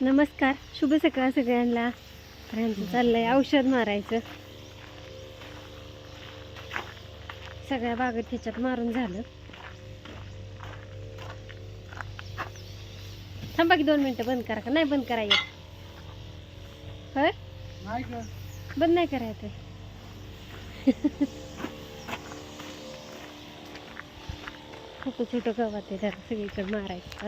नमस्कार. शुभ सकाळ सगळ्यांना. तर यांचं चाललंय औषध मारायचं. सगळ्या बागेत ह्याच्यात मारून झालं. थांबा की दोन मिनिटं बंद करा का? नाही बंद करा येत होय? नाही का बंद नाही करायचं. छोटं छोटं गवत आहे जरा सगळीकडे मारायचं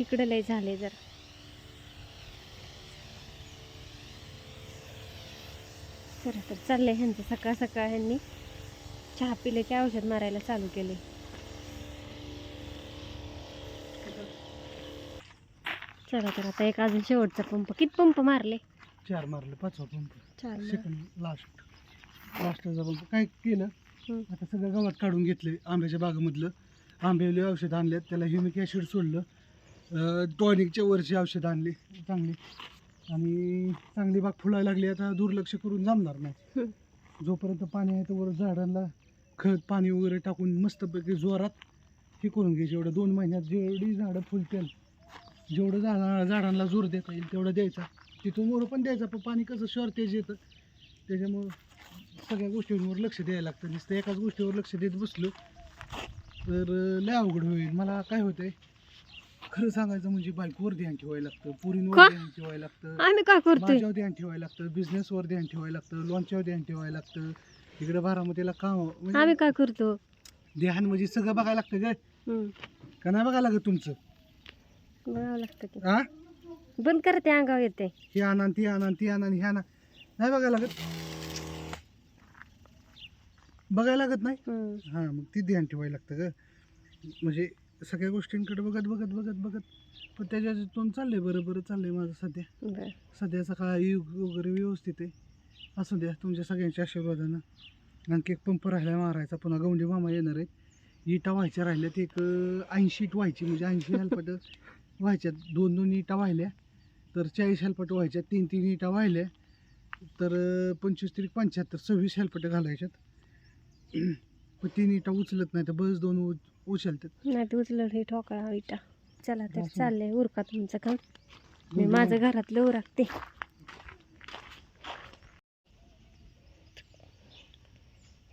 इकडे लय झाले जरा. चला तर चाललंय ह्यांचं. सकाळ सकाळ ह्यांनी चहा पिले की औषध मारायला चालू केले. चला तर आता एक अजून शेवटचा पंप. किती पंप मारले? चार मारले पाचवा पंप. चार. सेकंड लास्ट लास्टचा पंप. काय केलं. आता सगळं गवत काढून घेतले आंब्याच्या बागेमधलं. आंब्यावले औषध आणल्यात त्याला ह्युमिक ॲसिड सोडलं. टॉनिकच्या वरची औषध आणली चांगली. आणि चांगली बाग फुलायला लागली आता दुर्लक्ष करून जमणार नाही. जोपर्यंत पाणी आहे तोवर झाडांना खत पाणी वगैरे टाकून मस्तपैकी जोरात हे करून घ्यायचे. एवढं दोन महिन्यात जेवढी झाडं फुलतील जेवढं झाडा झाडांना जोर देता येईल तेवढं द्यायचा. तिथून वर पण द्यायचा पण पाणी कसं शॉर्टेज येतं. त्याच्यामुळं सगळ्या गोष्टींवर लक्ष द्यायला लागतं. नुसतं एकाच गोष्टीवर लक्ष देत बसलो तर लय अवघड होईल. मला काय होतंय खरं सांगायचं म्हणजे बाईकवर ध्यान ठेवायला लागतं का? पुरींवर ध्यान ठेवायला लागतं आम्ही काय करतोय माझ्यावर ध्यान ठेवायला लागतं बिझनेसवर ध्यान ठेवायला लागतं लॉन्चवर ध्यान ठेवायला लागतं इकडे बारामतीला काम आम्ही म्हणजे काय करतो? ध्यान म्हणजे सगळं बघायला लागतं काय हम्म. का नाही बघायला लागत तुमचं? बघावं लागतं की. हा बंद करा ते अंगावर येते हे आणा ती आणा ती आणा हे आणा. नाही बघायला लागत? बघायला लागत नाही? हम्म. हां मग ती ध्यान ठेवायला लागतं ग. म्हणजे सगळ्या गोष्टींकडे बघत बघत बघत बघत. पण त्याच्यातून चाललंय बरं बरं चाललंय माझं सध्या. बरं. सध्याचा काळ युग वगैरे व्यवस्थित आहे. असू द्या तुमच्या सगळ्यांच्या आशीर्वादानं. आणखी एक पंप राहिला मारायचा पुन्हा गौंडी मामा येणार आहेत. इटा व्हायच्या राहिल्यात एक ऐंशी इट व्हायची म्हणजे ऐंशी हेलपट व्हायच्यात. दोन दोन इटा वाहिल्या तर चाळीस हेलपट व्हायच्या तीन तीन इटा वाहिल्या तर पंचवीस तरी पंच्याहत्तर सव्वीस हेलपट घालायच्यात. पण तीन इटा उचलत नाही तर बस दोन उ उचलतात. नाही तर उचलत हे ठोकळा इटा. चला तर असं. चाललंय उरका तुमचं काम. मी माझं घरातलं उरकते.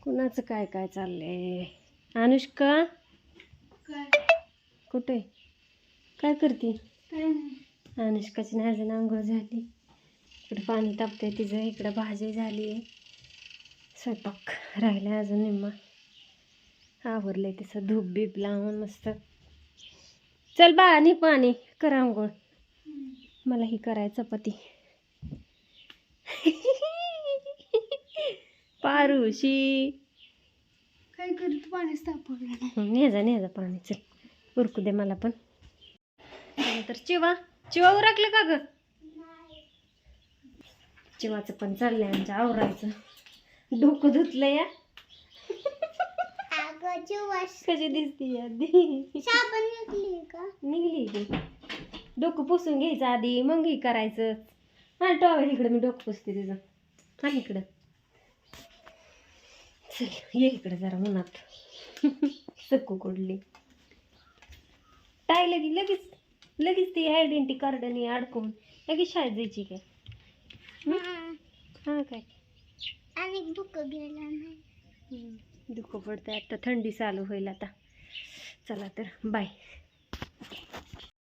कुणाचं काय काय चाललंय? अनुष्का? कुठे? काय करते? अनुष्काची नाही अजून आंघोळ झाली. इकडे पाणी तापते तिचं इकडं भाजी झाली आहे स्वयंपाक राहिला अजून निम्मा. आवरलंय तिचं धूप बीप लावून मस्त. चल बाळा नी पाणी कर आंघोळ. मला ही कराय चपाती पारुशी. काय करत पाणी तापवलं नेजा नेजा पाणी चल. उरकू दे मला पण. चला तर चिवा चिवा उरकलं का ग? चिवाचं पण चाललंय आमच्या आवरायचं. डोकं धुतलं या कशी दिसती आधी? निघली ती डोकं पुसून घ्यायचं आधी मग हे करायचं. हा टॉवेल इकडं मी डोकं पुसते तिचं. हा इकडं. चल ये इकडं जरा उन्हात सक्कू कुडली टाय लगी लगेच लगेच ती आयडेंटी कार्डनी अडकून लगेच शाळेत जायची काय? हं? काय? आणि बुक गेला नाही. हं. दुःख आहे आता थंडी चालू होईल आता चला तर बाय